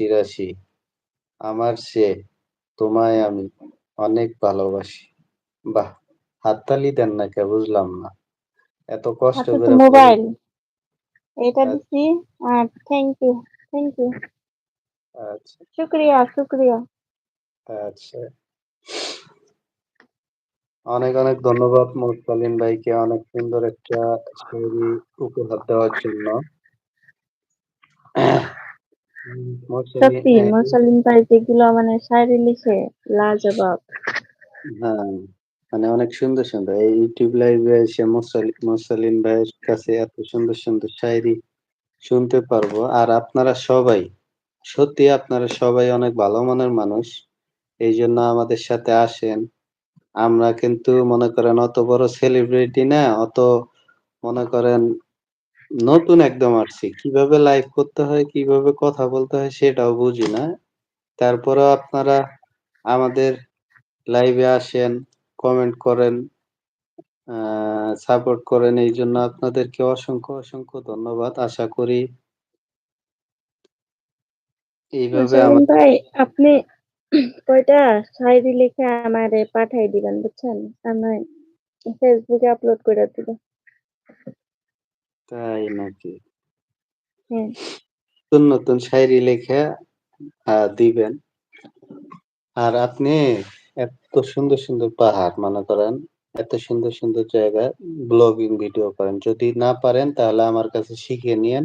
রাশি রাশি। আমার সে তোমায় আমি অনেক ভালোবাসি। বাহ হাততালি দেন না কে বুঝলাম না। এত কষ্ট তো করে মোবাইল। এটা আচ্ছা। দিছি আর থ্যাংক ইউ থ্যাংক ইউ আচ্ছা। শুক্রিয়া শুক্রিয়া। আচ্ছা। অনেক অনেক ধন্যবাদ মোরসালিন ভাইকে অনেক সুন্দর একটা স্টোরি উপহার দেওয়ার জন্য উম, মোরসালিন সত্যি এই- মোসালিন ভাই যেগুলো মানে শায়রি লিখে লাজবাব। হ্যাঁ মানে অনেক সুন্দর সুন্দর। এই ইউটিউব লাইভে এসে মোরসালিন ভাইয়ের কাছে এত সুন্দর সুন্দর শায়রি শুনতে পারব। আর আপনারা সবাই সত্যি আপনারা সবাই অনেক ভালো মনের মানুষ। এই জন্য আমাদের সাথে আসেন। আমরা কিন্তু মনে করেন অত বড় সেলিব্রিটি না অত মনে করেন নতুন একদম আসছি। কীভাবে লাইভ করতে হয় কীভাবে কথা বলতে হয় সেটাও বুঝি না। তারপরেও আপনারা আমাদের লাইভে আসেন কমেন্ট করেন সাপোর্ট করেন এই জন্য আপনাদেরকে অসংখ্য অসংখ্য ধন্যবাদ। আশা করি এইভাবে ভাই আপনি কয়টা শায়রি লিখে আমারে পাঠাই দিবেন বুঝছেন? আমি ফেসবুকে আপলোড করে দিব। তাই নাকি? নতুন নতুন শায়রি লেখে আহ, দিবেন। আর আপনি এত সুন্দর সুন্দর পাহাড় মনে করেন এত সুন্দর সুন্দর জায়গা ব্লগিং ভিডিও করেন। যদি না পারেন তাহলে আমার কাছে শিখে নিয়েন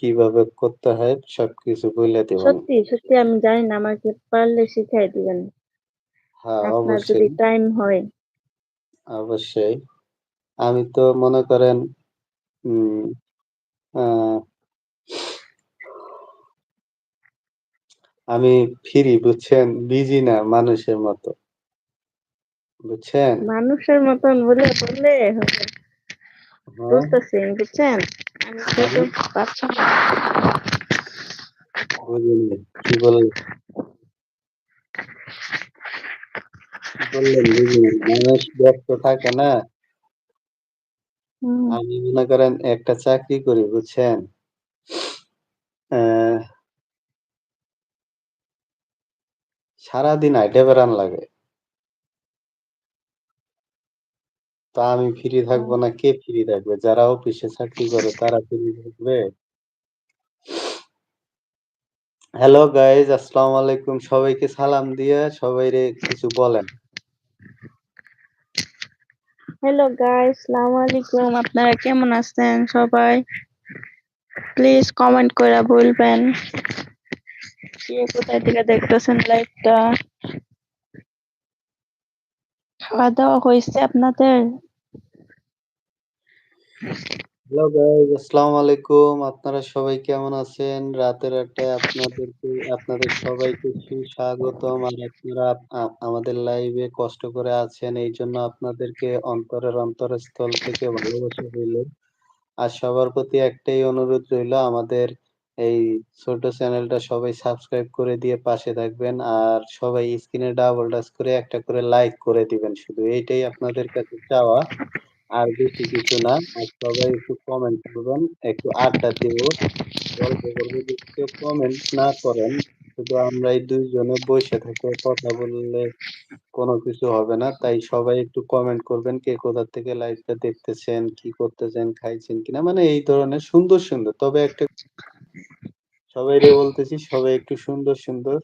কীভাবে করতে হয় সবকিছু বলে দেবেন সত্যি সত্যি আমি জানি না আমাকে পারলে শিখাই দিবেন। হ্যাঁ আপনার যদি অবশ্যই। টাইম হয়। অবশ্যই। আমি তো মনে করেন আমি ফ্রি বুঝছেন? বিজি না মানুষের মতো। বুঝছেন? মানুষের মতন বলে বললে হবে। হ্যাঁ। বুঝতেছি বুঝছেন? আমি কিন্তু পাচ্ছি কি বললেন বললেন মানুষ ব্যস্ত থাকে না। আমি মনে করেন একটা চাকরি করি, বুঝছেন? সারাদিন আইটে বেড়ান লাগে। তা আমি ফ্রি থাকব না, কে ফ্রি থাকবে? যারা অফিসে চাকরি করে, তারা ফ্রি থাকবে? হ্যালো গাইজ আসসালামু আলাইকুম। সবাইকে সালাম দিয়ে সবাইরে কিছু বলেন। হ্যালো গাইস সালাম আলাইকুম আপনারা কেমন আছেন সবাই প্লিজ কমেন্ট করে বলবেন কে কোথায় থেকে দেখতেছেন লাইভটা খাওয়া দাওয়া হয়েছে আপনাদের হ্যালো গাইজ আসসালামু আলাইকুম আপনারা সবাই কেমন আছেন রাতের একটা আপনাদেরকে আপনাদের সবাইকে সুস্বাগতম আর আপনারা আমাদের লাইভে কষ্ট করে আছেন এই জন্য আপনাদেরকে অন্তরের অন্তরস্থল থেকে ভালোবাসা রইল আর সবার প্রতি একটাই অনুরোধ রইল আমাদের এই ছোট চ্যানেলটা সবাই সাবস্ক্রাইব করে দিয়ে পাশে থাকবেন আর সবাই স্ক্রিনে ডাবল টাচ করে একটা করে লাইক করে দিবেন শুধু এইটাই আপনাদের কাছে চাওয়া আর বেশি কিছু না। সবাই একটু কমেন্ট করবেন, একটু আড্ডা দিব গল্প করব যদি কেউ কমেন্ট না করেন, শুধু আমরা এই দুইজনে বসে থেকে কথা বললে কোনো কিছু হবে না। তাই সবাই একটু কমেন্ট করবেন, কে কোথা থেকে লাইভটা দেখতেছেন, কি করতেছেন, খাইছেন কিনা মানে এই ধরনের সুন্দর সুন্দর। তবে একটা সবাইরে বলতেছি, সবাই একটু সুন্দর সুন্দর,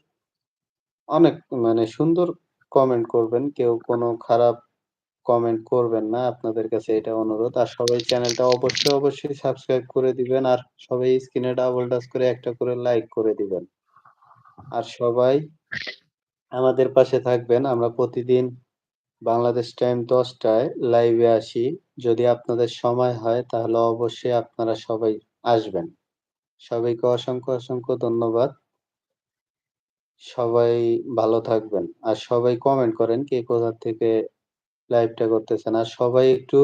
অনেক মানে সুন্দর কমেন্ট করবেন। কেউ কোনো খারাপ কমেন্ট করবেন না, আপনাদের কাছে এটা অনুরোধ। আর সবাই চ্যানেলটা অবশ্যই অবশ্যই সাবস্ক্রাইব করে দিবেন আর সবাই স্ক্রিনে ডাবল টাচ করে একটা করে লাইক করে দিবেন। আর সবাই আমাদের পাশে থাকবেন। আমরা প্রতিদিন বাংলাদেশ টাইম দশটায় লাইভে আসি। যদি আপনাদের সময় হয়, তাহলে অবশ্যই আপনারা সবাই আসবেন। সবাইকে অসংখ্য অসংখ্য ধন্যবাদ। সবাই ভালো থাকবেন। আর সবাই কমেন্ট করেন কে কোথা থেকে লাইভটা করতেছেন। আর সবাই একটু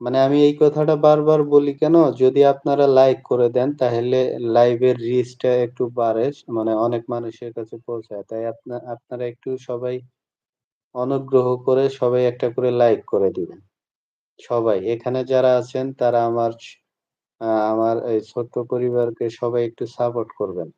মানে আমি এই কথাটা বারবার বলি কেন? যদি আপনারা লাইক করে দেন, তাহলে লাইভের রিচটা একটু বাড়ে মানে অনেক মানুষের কাছে পৌঁছায়। তাই আপনার আপনারা একটু সবাই অনুগ্রহ করে সবাই একটা করে লাইক করে দিবেন। সবাই, এখানে যারা আছেন, তারা আমার আমার এই ছোট্ট পরিবারকে সবাই একটু সাপোর্ট করবেন।